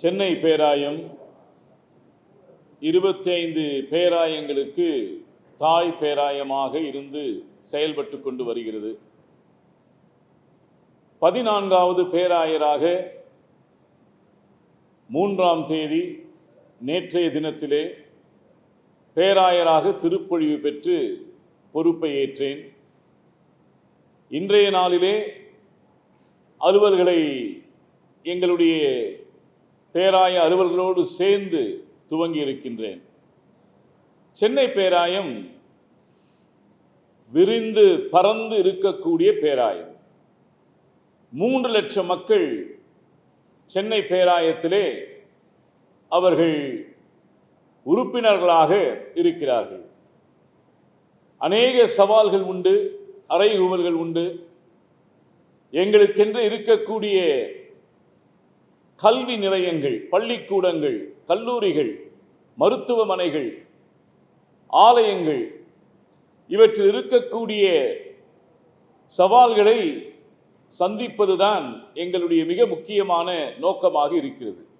சென்னை பேராயம் இருபத்தி ஐந்து பேராயங்களுக்கு தாய் பேராயமாக இருந்து செயல்பட்டு கொண்டு வருகிறது. பதினான்காவது பேராயராக மூன்றாம் தேதி நேற்றைய தினத்திலே பேராயராக திருப்பொழிவு பெற்று பொறுப்பை ஏற்றேன். இன்றைய நாளிலே அலுவல்களை எங்களுடைய பேராய அறுவர்களோடு சேர்ந்து துவங்கி இருக்கின்றேன் சென்னை பேராயம் விரிந்து பறந்து இருக்கக்கூடிய பேராயம். மூன்று லட்சம் மக்கள் சென்னை பேராயத்திலே அவர்கள் உறுப்பினர்களாக இருக்கிறார்கள். அநேக சவால்கள் உண்டு அறைகூவல்கள் உண்டு. எங்களுக்கென்று இருக்கக்கூடிய கல்வி நிலையங்கள் பள்ளிக்கூடங்கள் கல்லூரிகள் மருத்துவமனைகள் ஆலயங்கள் இவற்றில் இருக்கக்கூடிய சவால்களை சந்திப்பதுதான் எங்களுடைய மிக முக்கியமான நோக்கமாக இருக்கிறது.